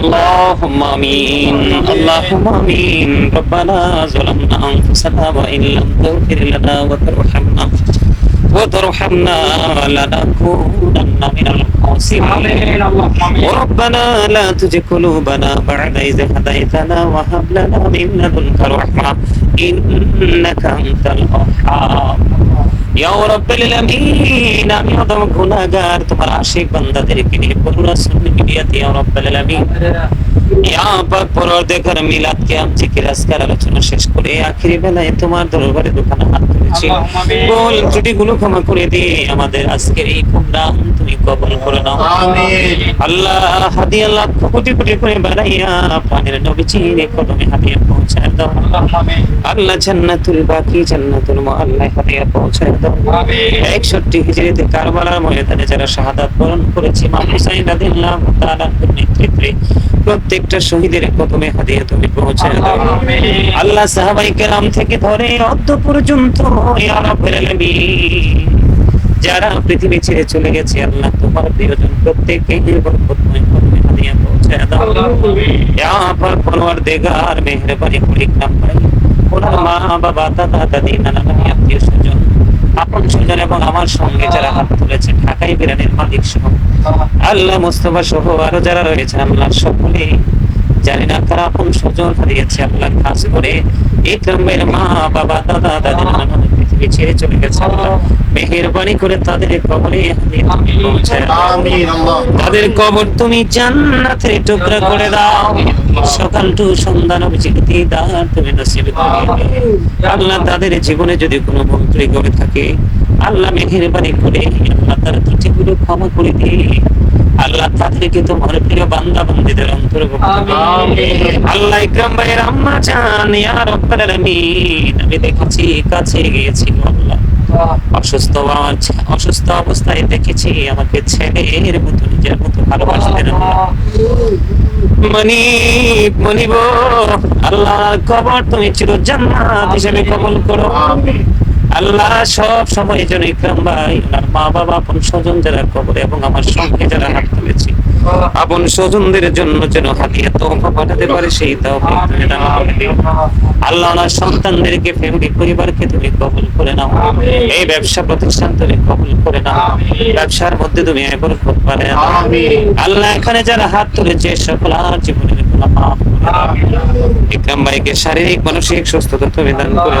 اللهم امين اللهم امين ربنا ظلمنا انفسنا وان لم تغفر لنا وترحمنا وترحمنا لنكونن من الخاسرين وربنا لا تزغ قلوبنا بعد إذ هديتنا وهب لنا من لدنك رحمة إنك أنت الوهاب আমি অদম গুনাহগার তোমার আশিক বান্দাদেরকে নিয়ে পুরো সুন্নি মিডিয়াতে রাব্বাল আলামিন। ইয়া পাক পরওয়ারদিগার মিলাদ কে জিকির আজকার আলোচনা শেষ করে আখিরি বেলায় তোমার দরবারে দোকানে হাত তুলেছি। বল ত্রুটিগুলো ক্ষমা করে দিয়ে আমাদের আজকের এই প্রোগ্রাম তুমি কবুল করে নাও। আমিন। আল্লাহ হাদিয়া লক্ষ কোটি কোটি করে বাড়াইয়া প্রাণের নবীজির কদমে হাদিয়া পৌঁছায় দাও। আল্লাহ জান্নাতুল বাকি জান্নাতুল মুআল্লা হাদিয়া পৌঁছায় দাও। একষট্টি হিজরিতে কারবালার ময়দানে যারা শাহাদাত বরণ করেছে ইমাম হুসাইন রাদিয়াল্লাহু নেতৃত্বে প্রত্যেকটা শহীদের প্রথমে হাদিয়া তুমি পৌঁছায় দাও আল্লাহ। সাহাবাই কেরাম থেকে ধরে অদ্য পর্যন্ত যারা পৃথিবী ছেড়ে চলে গেছে আল্লাহ তোমার প্রিয়জন প্রত্যেককে বরকতময় কদমে হাদিয়া পৌঁছায় দাও। ইয়া পাক পরওয়ারদিগার মেহেরবানি করে। কাম ভাই ওনার মা বাবা দাদা দাদি নানা নানি আত্মীয় স্বজন আপন এবং আমার সঙ্গে যারা হাত তুলেছে, ঢাকাই বিরানির মালিক সহ আল্লাহ মুস্তফা সহ আরও যারা রয়েছে, আল্লাহ সকলে জানি না তারা আপন স্বজন হারিয়েছে আল্লাহ খাস করে। এই মা, বাবা, দাদা দাদির নানা পৃথিবী ছেড়ে চলে গেছে মেহেরবানি করে তাদের কবরে তাদের কবর তুমি জান্নাতের টুকরা করে দাও। সকাল টু সন্ধ্যা নবীজিকে দিদার তুমি নসিব আল্লাহ তাদের জীবনে যদি কোনো ভুল ত্রুটি করে থাকে আল্লাহ মেহেরবানি করে আল্লাহ তার ত্রুটিগুলো ক্ষমা করে দিয়ে আল্লাহ তাদেরকে তোমার প্রিয় বান্দা বান্দীদের অন্তর্ভুক্ত আল্লাহ ইকরাম ভাইয়ের আম্মা ইয়া রব্বাল আলামিন। আমি দেখেছি কাছে গিয়েছি আল্লাহ। অসুস্থ অসুস্থ অবস্থায় দেখেছি আমাকে ছেলের মতো নিজের মতো ভালোবাসতেন আল্লাহ। মনি মনিব আল্লাহ কবর তুমি চির জান্নাত হিসেবে কবল করো। আমিন। আল্লাহ সব সময় যেন ইকরাম ভাই ওনার মা বাবা আপন স্বজন যারা কবরে এবং আমার সঙ্গে যারা হাত তুলেছি আপন স্বজনদের জন্য যেন হাতিয়া তোফা পাঠাতে পারে সেই আল্লাহ ওনার সন্তানদেরকে ফ্যামিলি পরিবারকে তুমি কবুল করে নাও। এই ব্যবসা প্রতিষ্ঠান তুমি কবুল করে নাও। ব্যবসার মধ্যে তুমি এবার খুব পারে। আল্লাহ এখানে যারা হাত তুলেছে সকল আর জীবনের ইকরাম ভাইকে শারীরিক, মানসিক সুস্থতা দান করে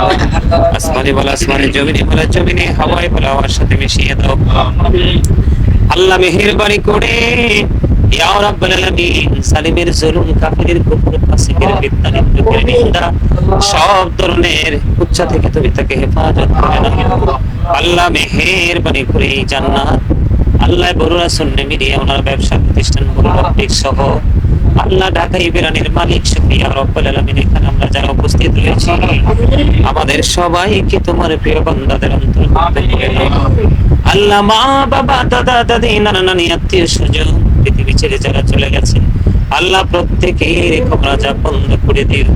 আসমানি আসমানি জমিনে জমিনে হাওয়ায় সাথে মিশিয়ে দাও। আল্লাহ মেহেরবানি করে সব ধরনের উচ্চা থেকে তুমি তাকে হেফাজত করে নাও আল্লাহ মেহেরবানি করে জান্নাত। আল্লাহ বড়রা শুননে মিডিয়া ওনার ব্যবসা প্রতিষ্ঠান সহ আল্লাহ ঢাকাই বিরানির মালিক, শুকরিয়া রব্বুল আলামিন। এখানে আমরা যারা উপস্থিত রয়েছি, আমাদের সবাইকে তোমার প্রিয় বান্দাদের অন্তর্ভুক্ত করে আল্লাহ মা বাবা দাদা দাদি, নানা নানি, আত্মীয় স্বজন, পৃথিবী ছেড়ে যারা চলে গেছে আল্লাহ প্রত্যেকের খবর যা বন্ধ করে দিও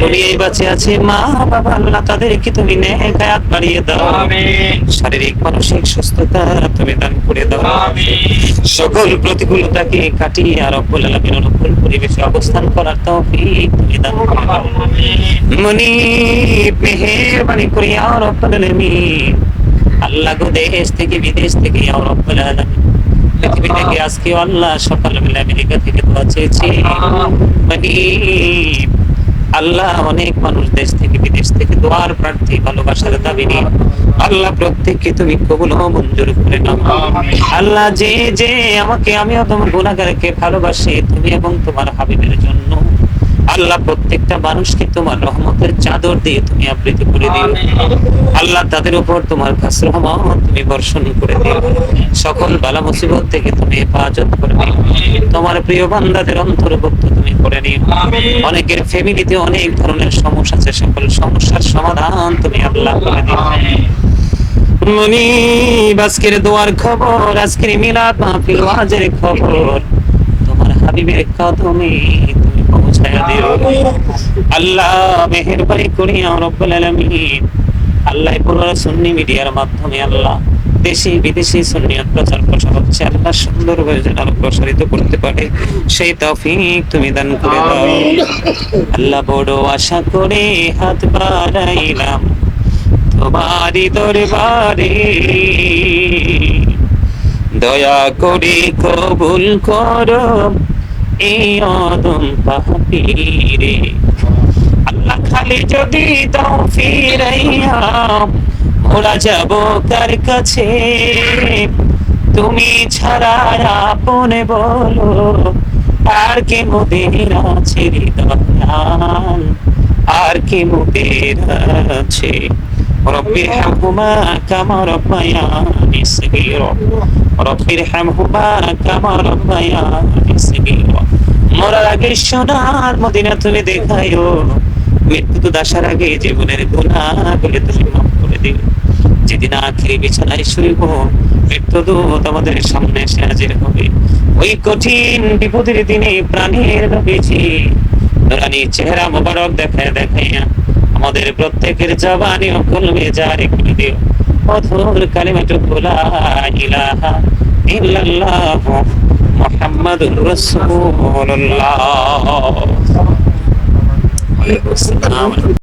দুনিয়ায় বাঁচে আছে? মা বাবা আল্লাহ তাদেরকে তুমি নেকায়াত বাড়িয়ে দাও। শারীরিক মানসিক সুস্থতা তুমি দান করে দাও। সকল প্রতিকূলতাকে কাটিয়ে আর রব্বুল আলামিন অনুকূল পরিবেশে অবস্থান করার তৌফিক তুমি দান করে দাও। মনি মেহেরবানি করে আর রব্বুল আলামিন। আল্লাহ গো দেশ থেকে বিদেশ থেকে ইয়া রব্বুল আলামিন পৃথিবী থেকে আজকে আল্লাহ সকালবেলা আমেরিকা থেকে দোয়া চেয়েছি। মানে আল্লাহ অনেক মানুষ দেশ থেকে বিদেশ থেকে দোয়ার প্রার্থী, ভালোবাসার দাবি নিয়ে। আল্লাহ প্রত্যেককে তুমি কবুল মঞ্জুর করে নাও। আল্লাহ যে যে আমাকে, আমিও তোমার গুণাগারকে ভালোবাসি, তুমি এবং তোমার হাবিবের জন্য। আল্লাহ প্রত্যেকটা মানুষকে তোমার রহমতের চাদর দিয়ে তুমি আবৃত করে দিও। আল্লাহ তাদের উপর তোমার রহমত তুমি বর্ষণ করে দিও। সকল বালা মুসিবত থেকে তুমি হেফাজত করে দিও। তোমার প্রিয় বান্দাদের অন্তর্ভুক্ত তুমি করে নিও। অনেকের ফ্যামিলিতে অনেক ধরনের সমস্যা আছে। সকল সমস্যার সমাধান তুমি আল্লাহ করে দিও। মনিব, আজকের দোয়ার খবর, আজকের মিলাদ মাহফিল, ওয়াজের খবর। তোমার হাবিবের কদমে তুমি পৌঁছায়া দিও। আল্লাহ মেহেরবানি করি রব্বুল আলামিন। আল্লাহ পুরো সুন্নি মিডিয়ার মাধ্যমে আল্লাহ দেশি বিদেশি সুন্নিয়ত প্রচার প্রসার হচ্ছে। আল্লাহ সুন্দরভাবে যেন আরও প্রসারিত করতে পারে। সেই তৌফিক তুমি দান করে দাও। আল্লাহ বড় আশা করে হাত বাড়াইলাম। তোমারই দরবারে। দয়া করে কবুল করো। এই অদম পাপিরে আল্লাহ খালি যদি দাও ফিরাইয়া ওরা যাব কার কাছে তুমি ছাড়া আপনে বলো আর কে মোদের আছে হৃদয়াল আর কে মোদের আছে رب ارحمهما كما ربياني صغيرا رب ارحمهما كما ربياني صغيرا মরার আগে সোনার মদিনা তুমি দেখাইও। মৃত্যু তো দাসার আগে জীবনের গুণাগুলি তুমি মাফ করে দিও। যেদিন আখিরি বিছানায় শুইব, মৃত্যু দূত আমাদের সামনে এসে হাজির হবে। ওই কঠিন বিপদের দিনে প্রাণের নবীজি নুরানি চেহারা মোবারক দেখায় দেখাইয়া আমাদের প্রত্যেকের জবানি ও কলমে জারি করে দিও। মধুর কালিমাটুকু লা ইলাহা ইল্লাল্লাহ। محمد رسول الله